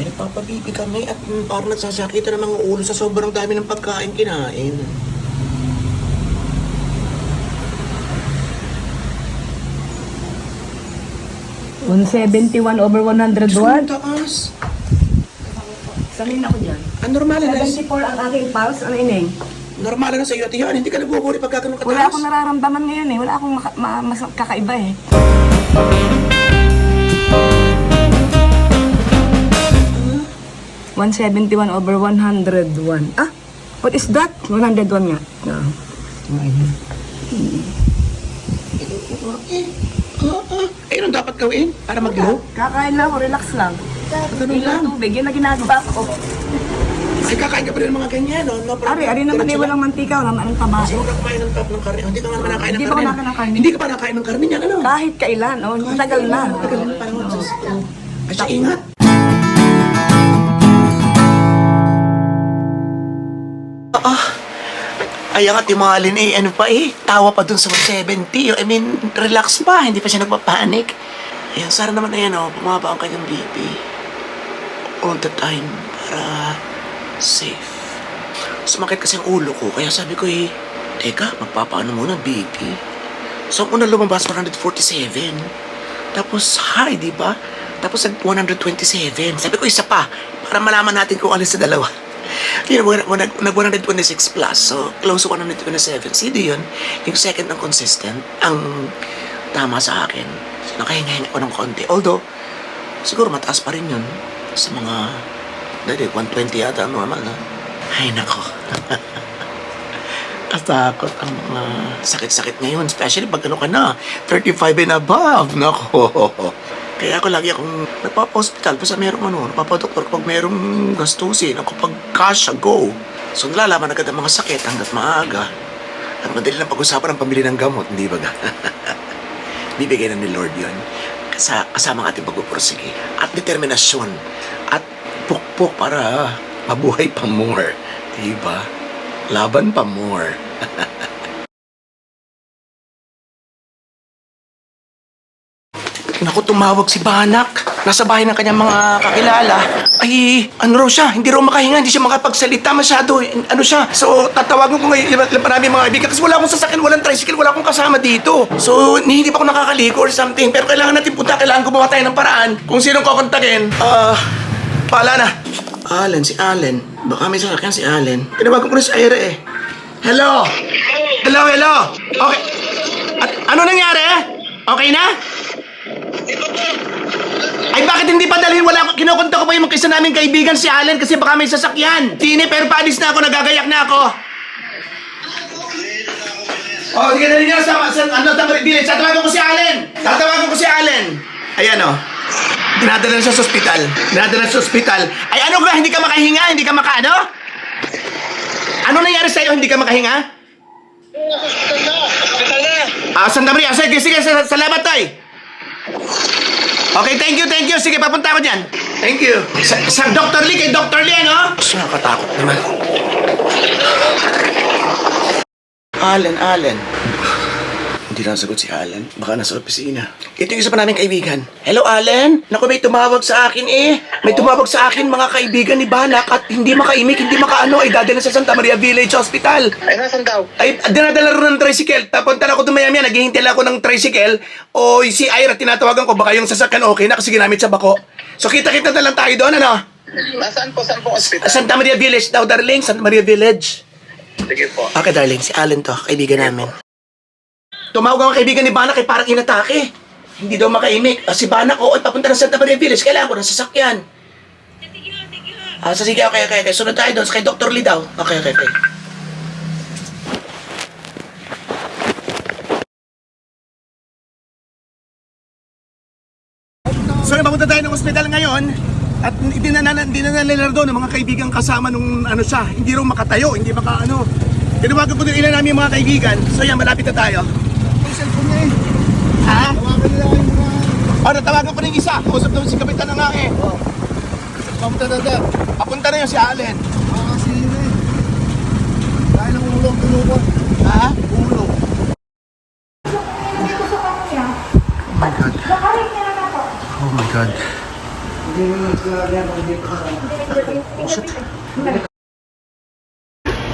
Ay, nagpapabibi kami at mm, parang nagsasakita ng mga ulo sa sobrang dami ng pagkain kinain. One seventy-one over 101. Ang taas. Samin ako dyan. Ang normal na 74 ang aking pulse. Ano ineng? Normal na sa iyo, Ate Yan. Hindi ka nagwawari pagka ganun kataas. Wala akong nararamdaman ngayon eh. Wala akong maka- ma- mas kakaiba eh. One seventy-one over 101. Ah, what is that? 101 nga. Eh, ah, ah. Eh, anong dapat gawin para mag-grow? Kakain lang ako, relax lang. Ganun lang. tubig, yun na ginagawa ko. Ay, kakain ka pa rin ng mga ganyan, no? no Ari, ari naman eh, walang mantika, wala man ang taba. Hindi ka kumain ng, ng karne. Hindi ka nga nakakain ng Hindi pa karne. ako nakakain. Hindi ka pa nakakain ng karne niyan, ano? Kahit kailan, oh, tagal na. Tagal na parang siya, ingat. Ay, ang ati Malin eh, ano pa eh, tawa pa dun sa 170. I mean, relax pa, hindi pa siya nagpapanik. Ayan, sana naman ayan oh, bumaba ang kanyang BP. All the time, para safe. Sumakit kasi ang ulo ko, kaya sabi ko eh, teka, magpapaano muna BP. So, ang una lumabas 147. Tapos high, di ba? Tapos nag 127. Sabi ko isa pa para malaman natin kung alin sa dalawa. Yun, nag nag 126 plus. So, close to 127. Sige yun. Yung second ang consistent, ang tama sa akin. So, nakahinga-hinga ko ng konti. Although, siguro mataas pa rin yun sa mga, dahil 120 yata normal na. Ay, nako. Katakot ang mga sakit-sakit ngayon. Especially pag ano ka na, 35 and above. Nako. Kaya ako lagi akong nagpapa-hospital pa sa merong ano, nagpapa-doktor kapag merong gastusin. Ako pag cash, go. So nalalaman agad ang mga sakit hanggat maaga. At madali lang pag-usapan ang pamili ng gamot, hindi ba ga? Bibigay na ni Lord yun. Kasa, kasama ating pagpupursige. At determinasyon. At pukpok para mabuhay pa more. Diba? Laban pa more. Naku, tumawag si Banak. Nasa bahay ng kanyang mga kakilala. Ay, ano raw siya? Hindi raw makahinga, hindi siya makapagsalita masyado. Ano siya? So, tatawagan ko ngayon ilan marami mga kaibigan kasi wala akong sasakyan, walang tricycle, wala akong kasama dito. So, hindi pa ako nakakaliko or something. Pero kailangan natin punta, kailangan gumawa tayo ng paraan. Kung sinong kukontakin, ah, paala na. Allen, si Allen. Baka may sasakyan si Allen. Tinawagan ko na si Ira eh. Hello? Hello, hello? Okay. At ano nangyari? Okay na? Ay bakit hindi pa dalhin? Wala ko, kinukunta ko pa yung magkaisa naming kaibigan si Allen kasi baka may sasakyan. Tini, pero paalis na ako, nagagayak na ako. Oh, sige, dali nga sa, sa ano, Tamari Village. Tatawagan ko si Allen. Tatawagan ko si Allen. Ayan, oh. Dinadala na siya sa ospital. Dinadala na sa ospital. Ay, ano ba? Hindi ka makahinga? Hindi ka maka, ano? Ano nangyari sa'yo? Hindi ka makahinga? Ah, Santa Maria. Sige, sige. sa- Salamat, Tay. Okay, thank you, thank you. Sige, papunta ako dyan. Thank you. Sa, sa Dr. Lee, kay Dr. Lee, ano? Nakakatakot naman. Allen, Allen. Hindi na sagot si Allen. Baka nasa opisina. Ito yung isa pa naming kaibigan. Hello, Allen? Naku, may tumawag sa akin eh. May tumawag sa akin mga kaibigan ni Banak at hindi makaimik, hindi makaano, ay dadala sa Santa Maria Village Hospital. Ay, nasan daw? Ay, dinadala rin ng tricycle. Tapunta na ako dumaya maya, naghihintay lang ako ng tricycle. O si Ira, tinatawagan ko, baka yung sasakyan okay na kasi ginamit sa bako. So kita-kita na lang tayo doon, ano? Nasaan po? Saan po ospital? Santa Maria Village daw, darling. Santa Maria Village. Sige po. Okay, darling. Si Alan to, kaibigan namin. Tumawag ang kaibigan ni Banak, ay parang inatake. Hindi daw makaimik. Ah, si Banak, oo, papunta ng Santa Maria Village. Kailangan ko ng sasakyan. Ah, so sige, okay, okay, okay. Sunod tayo doon. Sa kay Dr. Lee daw. Okay, okay, okay. So, papunta tayo ng ospital ngayon at hindi na, na, hindi na nalala doon ng mga kaibigan kasama nung ano siya, hindi raw makatayo, hindi maka ano. Tinawagan ko din ilan namin mga kaibigan. So yan, malapit na tayo. Ang cellphone niya eh. Ha? Oh, natawagan ko ng isa. Kausap daw si Kapitan na nga eh. Oh. Papunta na doon. Papunta na yun si Allen. Ah, kasi yun eh. Dahil ang ulo ang tulungan. Ha? Ulo. Oh my God. Oh my God.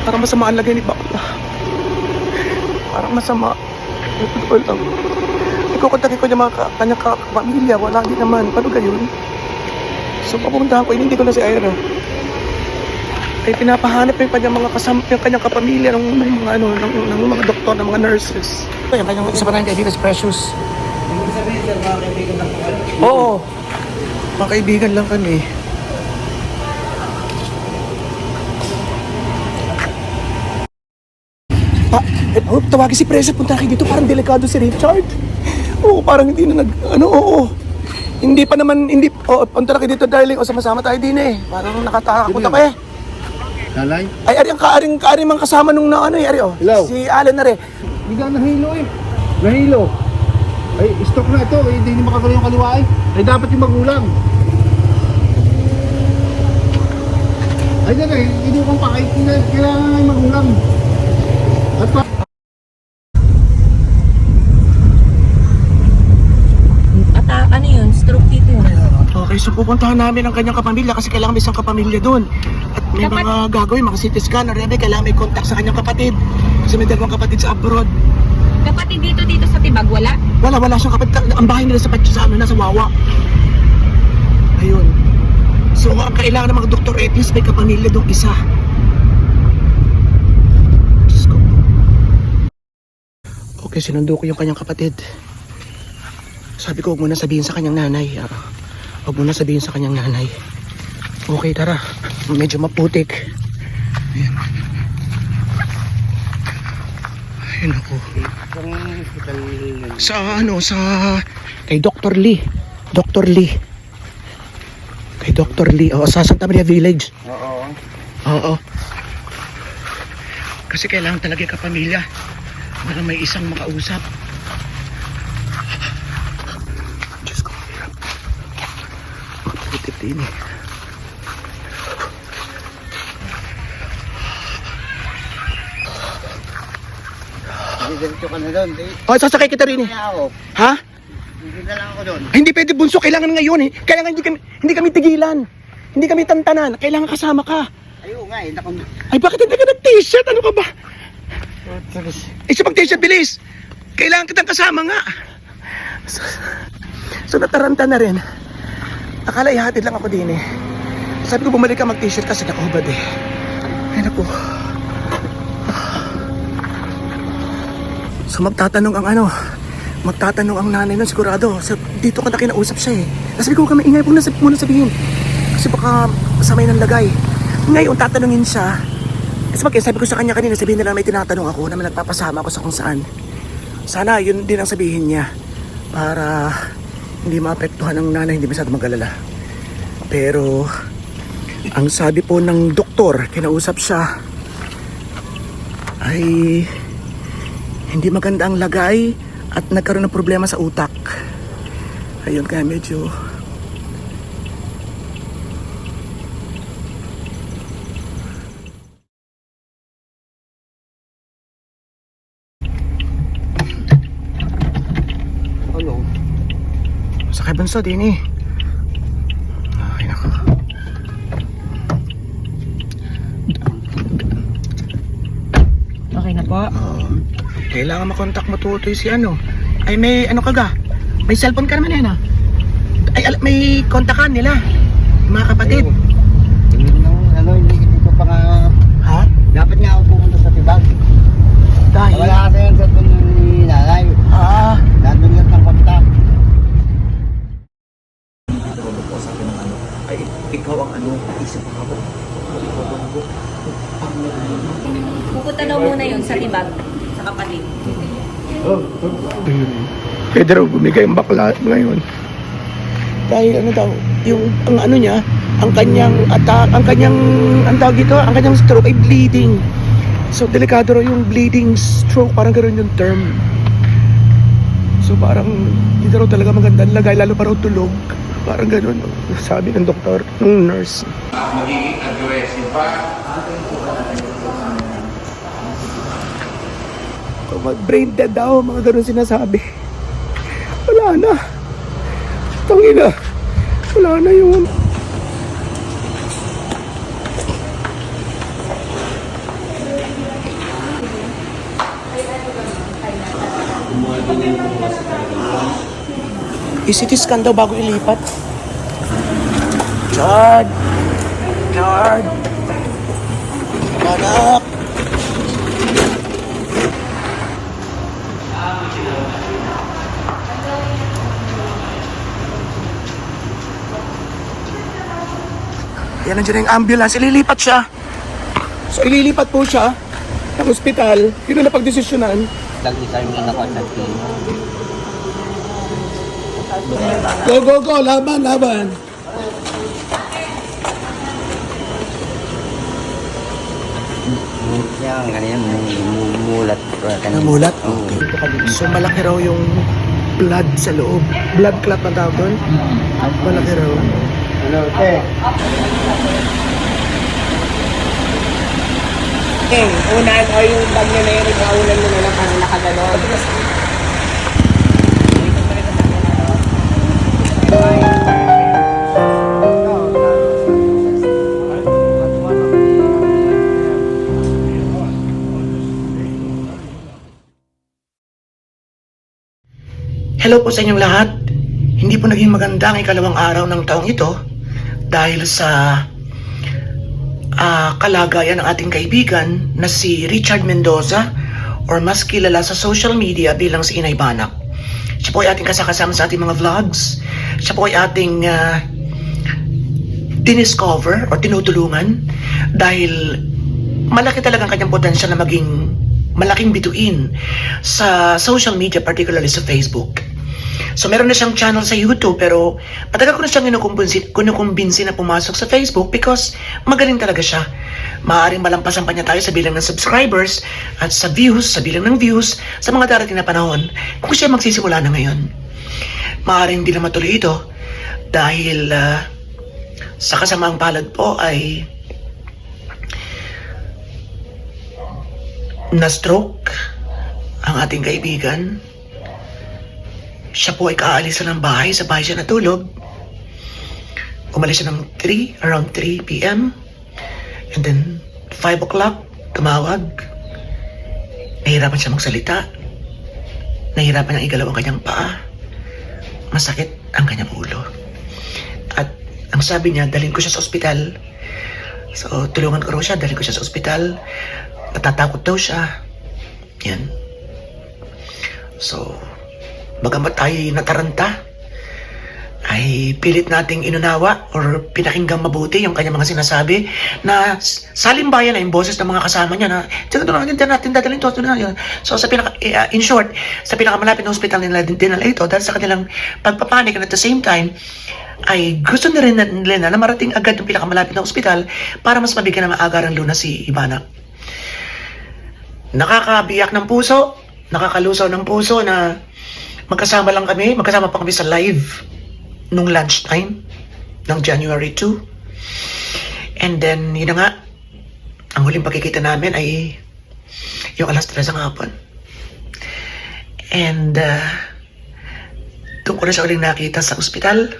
Parang masama ang lagay ni Bakla. Parang masama. Ito lang. Ikukontakin ko niya mga ka- kanyang ka- pamilya. Wala din naman. Paano gayon? So papuntahan ko, hindi ko na si Ira. Ay pinapahanap yung kanyang mga kasam, yung kanyang kapamilya ng, ng mga ano, ng, ng, mga doktor, ng mga nurses. Ito yung kanyang isa pa rin kaibigan si Precious. Oo. Mga kaibigan lang kami. Pa, eh, oh, tawagin si Precious, punta kayo dito, parang delikado si Richard. Oo, parang hindi na nag, ano, oo. Hindi pa naman, hindi, oh, punta na kayo dito, darling, o sama-sama tayo din eh. Parang nakatakot ako eh. Lalay? Ay, ari ang kaaring kaaring mang kasama nung na ano eh, ari oh. Hello? Si Alan na rin. Hindi ka nahilo eh. Nahilo. Ay, stroke na ito. Eh, hindi makagalaw yung kaliwa eh. Ay, dapat yung magulang. Ay, eh. Hindi kong pa. Ay, kailangan kailangan nga yung magulang. At pa... At ah, ano yun? Stroke dito yun. Okay, so pupuntahan namin ang kanyang kapamilya kasi kailangan may isang kapamilya doon. At may Dapat- mga gagawin, mga CT scan, or ebe, kailangan may contact sa kanyang kapatid. Kasi may dalawang kapatid sa abroad. Kapatid dito dito sa Tibag, wala? Wala, wala siyang kapatid. Ang bahay nila sa sa ano, nasa Wawa. Ayun. So, ang kailangan ng mga doktor, at least may kapamilya doon isa. Okay, sinundo ko yung kanyang kapatid. Sabi ko, huwag mo na sabihin sa kanyang nanay. Ah, huwag mo na sabihin sa kanyang nanay. Okay, tara. Medyo maputik. Ayan. Ayun ako. Sa ano, sa... Kay Dr. Lee. Dr. Lee. Kay Dr. Lee. Oo, sa Santa Maria Village. Oo. Oo. Kasi kailangan talaga yung kapamilya na may isang makausap. Makapulit din eh. Diretso ka na doon. Oh, sasakay kita rin eh. kaya. Ha? Hindi na lang ako doon. Hindi pwede bunso, kailangan ngayon eh. Kailangan hindi kami, hindi kami tigilan. Hindi kami tantanan. Kailangan kasama ka. Ayun nga eh. Nakong... Ay, bakit hindi ka nag-t-shirt? Ano ka ba? Eh, sa mag-t-shirt, bilis. Kailangan kitang kasama nga. So, so nataranta na rin. Akala ihatid lang ako din eh. Sabi ko bumalik ka mag-t-shirt kasi nakahubad eh. Ay, naku. So magtatanong ang ano, magtatanong ang nanay nun sigurado. So, dito ko na kinausap siya eh. Sabi ko kami ingay muna, sab- muna sabihin. Kasi baka samay ng lagay. Ngayon tatanungin siya. Kasi pag sabi ko sa kanya kanina, sabihin nila may tinatanong ako na may nagpapasama ako sa kung saan. Sana yun din ang sabihin niya para hindi maapektuhan ng nanay, hindi masyado magalala. Pero ang sabi po ng doktor, kinausap siya, ay hindi maganda ang lagay at nagkaroon ng problema sa utak. Ayun kaya medyo Sakay bansa din eh. Ay, nako. Okay na po. Oo. kailangan makontak mo tutoy si ano. Ay, may ano ka ga? May cellphone ka naman yan ah. Ay, al- may kontakan nila. Mga kapatid. Nang ano, hindi, hindi ko pa nga... Ha? Dapat nga ako pumunta sa tibag. Dahil? Wala kasi yung cellphone ni nanay. Ah. Dadungat ng kontak. Ay, ikaw ang ano, isip mo ako. Pupunta daw muna yun sa Tibag, sa kapatid. Pwede raw bumigay ang bakla ngayon. Dahil ano daw, yung ang ano niya, ang kanyang attack, ang kanyang ang tawag dito, ang kanyang stroke ay bleeding. So delikado raw yung bleeding stroke, parang ganoon yung term. So parang hindi raw talaga maganda ang lagay, lalo pa raw tulog. Parang gano'n, sabi ng doktor, ng nurse. Magiging aggressive pa. Brain dead daw, mga ganun sinasabi. Wala na. Tangina. Wala na yung... I-CT scan daw bago ilipat. Chard! Chard! Anak! Yan nandiyan na yung ambulance. Ililipat siya. So ililipat po siya ng ospital. Yun ang napagdesisyonan. Go, go, go! Laban, laban! Yan, ganyan, mulat. Namulat? Okay. So malaki raw yung blood sa loob. Blood clot na tawag doon? Malaki raw. Hello, te. Eh, unahan o yung bag niya na yun, ikaulan mo na lang parang nakaganon. Hello po sa inyong lahat. Hindi po naging maganda ang ikalawang araw ng taong ito dahil sa ah, kalagayan ng ating kaibigan na si Richard Mendoza or mas kilala sa social media bilang si Inay Banak. Siya po ay ating kasakasama sa ating mga vlogs. Siya po ay ating ah, diniscover or tinutulungan dahil malaki talagang kanyang potensyal na maging malaking bituin sa social media, particularly sa Facebook. So meron na siyang channel sa YouTube pero matagal ko na siyang kinukumbinsi, na pumasok sa Facebook because magaling talaga siya. Maaaring malampasan pa niya tayo sa bilang ng subscribers at sa views, sa bilang ng views sa mga darating na panahon kung siya magsisimula na ngayon. Maaaring hindi na matuloy ito dahil ah, sa kasamaang palad po ay na-stroke ang ating kaibigan. Siya po ay kaalis na ng bahay, sa bahay siya natulog. Umalis siya ng 3, around 3 p.m. And then, 5 o'clock, tumawag. Nahirapan siya magsalita. Nahirapan niyang igalaw ang kanyang paa. Masakit ang kanyang ulo. At ang sabi niya, dalhin ko siya sa ospital. So, tulungan ko raw siya, dalhin ko siya sa ospital. Natatakot daw siya. Yan. So, bagamat tayo nataranta, ay pilit nating inunawa or pinakinggang mabuti yung kanyang mga sinasabi na salimbayan na yung boses ng mga kasama niya na ito na natin natin dadalhin to, na yun. So sa pinaka, uh, in short, sa pinakamalapit na hospital nila din dinala ito dahil sa kanilang pagpapanik and at the same time ay gusto na rin nila na marating agad yung pinakamalapit na hospital para mas mabigyan ng maagarang luna si Ibana nakakabiyak ng puso, nakakalusaw ng puso na magkasama lang kami, magkasama pa kami sa live nung lunchtime ng January 2. And then, yun na nga, ang huling pagkikita namin ay yung alas 3 ng hapon. And, uh, doon ko na siya uling nakita sa ospital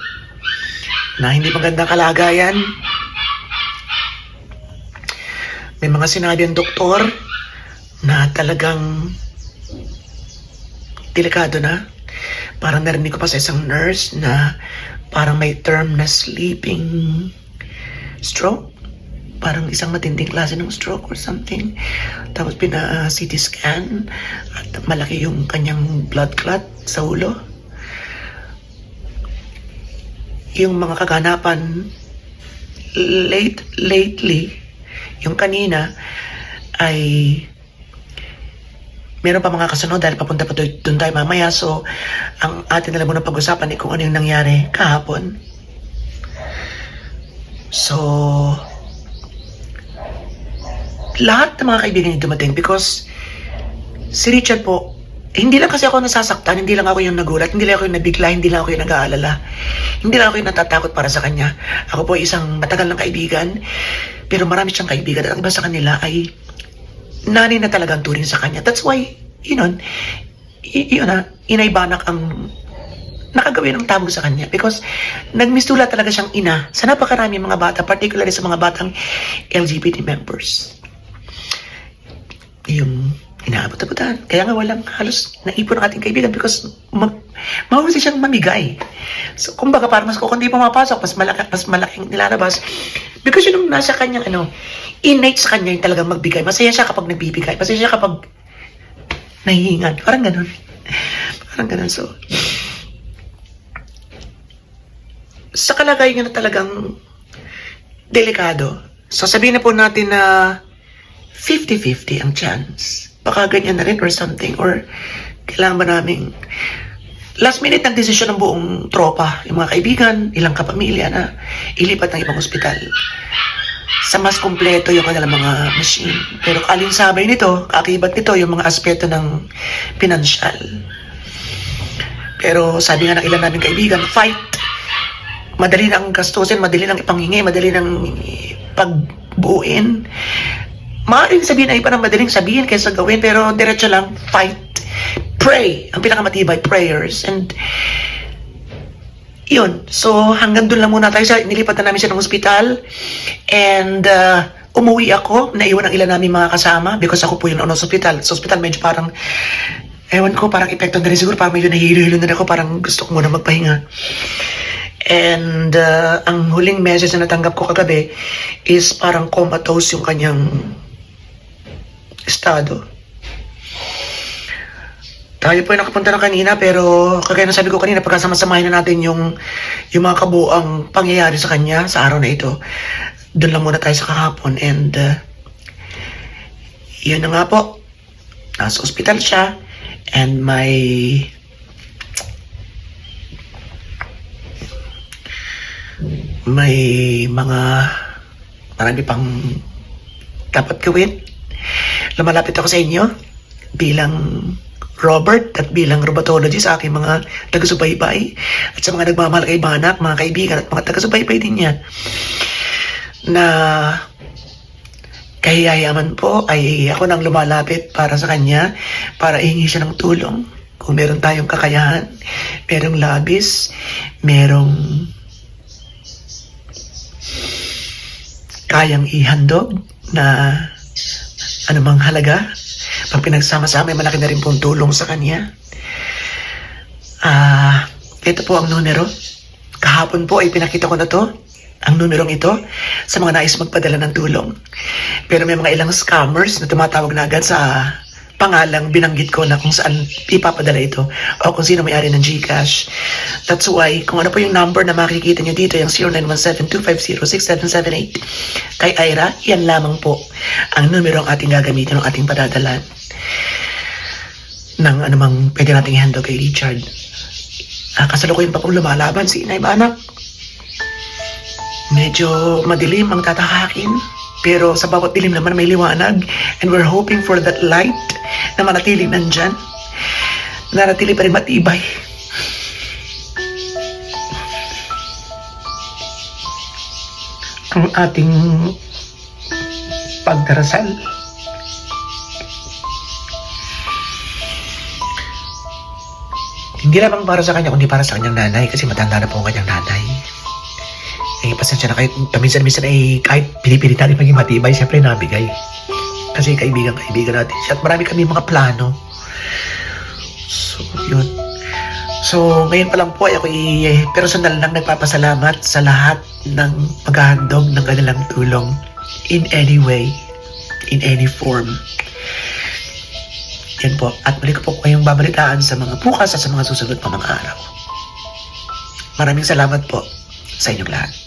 na hindi magandang kalagayan. May mga sinabi ang doktor na talagang delikado na. Parang narinig ko pa sa isang nurse na parang may term na sleeping stroke. Parang isang matinding klase ng stroke or something. Tapos pina-CT scan at malaki yung kanyang blood clot sa ulo. Yung mga kaganapan late, lately, yung kanina, ay meron pa mga kasunod dahil papunta pa doon tayo mamaya. So, ang atin na lang muna pag-usapan ay kung ano yung nangyari kahapon. So, lahat ng mga kaibigan niya dumating because si Richard po, hindi lang kasi ako nasasaktan, hindi lang ako yung nagulat, hindi lang ako yung nabigla, hindi lang ako yung nag-aalala. Hindi lang ako yung natatakot para sa kanya. Ako po ay isang matagal ng kaibigan, pero marami siyang kaibigan at ang iba sa kanila ay nanay na talagang turing sa kanya. That's why, yun on, y- yun na, inaybanak ang nakagawin ng tabog sa kanya because nagmistula talaga siyang ina sa napakarami mga bata, particularly sa mga batang LGBT members. Yung inaabot-abutan. Kaya nga walang halos naipon ng ating kaibigan because ma mahusay siyang mamigay. So, kumbaga parang mas kung hindi pumapasok, mas malaki, mas malaking nilalabas. Because yun nasa kanyang ano, innate sa kanya yung talagang magbigay. Masaya siya kapag nagbibigay. Masaya siya kapag nahihingan. Parang ganun. Parang ganun. So, sa kalagayan na talagang delikado, so sabihin na po natin na 50-50 ang chance. Baka ganyan na rin or something. Or kailangan ba namin last minute ng desisyon ng buong tropa, yung mga kaibigan, ilang kapamilya na ilipat ng ibang ospital sa mas kumpleto yung kanilang mga machine. Pero kalinsabay nito, kakibat nito yung mga aspeto ng pinansyal. Pero sabi nga ng ilan namin kaibigan, fight. Madali nang gastusin, madali nang ipanghingi, madali nang pagbuuin. Maaaring sabihin ay parang madaling sabihin kaysa gawin, pero diretso lang, fight. Pray. Ang pinakamatibay, prayers. And yun. So, hanggang doon lang muna tayo. Sa, nilipat na namin siya ng ospital. And, uh, umuwi ako. Naiwan ang ilan namin mga kasama because ako po yung ano, sa ospital. Sa ospital, medyo parang, ewan ko, parang epekto na rin siguro. Parang medyo nahihilo-hilo na ako. Parang gusto ko muna magpahinga. And, uh, ang huling message na natanggap ko kagabi is parang comatose yung kanyang estado. Tayo po ay nakapunta na kanina pero kagaya ng sabi ko kanina pagkasama-samahin na natin yung yung mga kabuang pangyayari sa kanya sa araw na ito. Doon lang muna tayo sa kahapon and uh, yun na nga po. Nasa ospital siya and may may mga marami pang dapat gawin. Lumalapit ako sa inyo bilang Robert at bilang rheumatologist sa aking mga taga-subaybay at sa mga nagmamahal kay Banak, mga kaibigan at mga taga-subaybay din niya na kahiyayaman po ay ako nang lumalapit para sa kanya para ihingi siya ng tulong kung meron tayong kakayahan, merong labis, merong kayang ihandog na anumang halaga. Pag pinagsama-sama, malaki na rin pong tulong sa kanya. Ah, ito po ang numero. Kahapon po ay pinakita ko na to, ang numerong ito, sa mga nais magpadala ng tulong. Pero may mga ilang scammers na tumatawag na agad sa pangalang binanggit ko na kung saan ipapadala ito o kung sino may-ari ng GCash. That's why, kung ano po yung number na makikita nyo dito, yung 0917-250-6778 kay Ira, yan lamang po ang numero ang ating gagamitin ng ating padadalan ng anumang pwede nating handle kay Richard. Ah, kasalukuyan pa pong lumalaban si Inay Banak. Medyo madilim ang tatahakin. Pero sa bawat dilim naman may liwanag. And we're hoping for that light na manatiling nandyan. Nanatili pa rin matibay. Ang ating pagdarasal. Hindi lamang para sa kanya, kundi para sa kanyang nanay kasi matanda na po ang kanyang nanay. Eh, pasensya na kahit paminsan-minsan ay kahit pinipilit natin maging matibay, siyempre nabigay. Kasi kaibigan-kaibigan natin siya at marami kami mga plano. So, yun. So, ngayon pa lang po ay ako i- personal lang nagpapasalamat sa lahat ng paghahandog ng kanilang tulong in any way, in any form. Yan po. At muli ko po kayong babalitaan sa mga bukas at sa mga susunod pa mga araw. Maraming salamat po sa inyong lahat.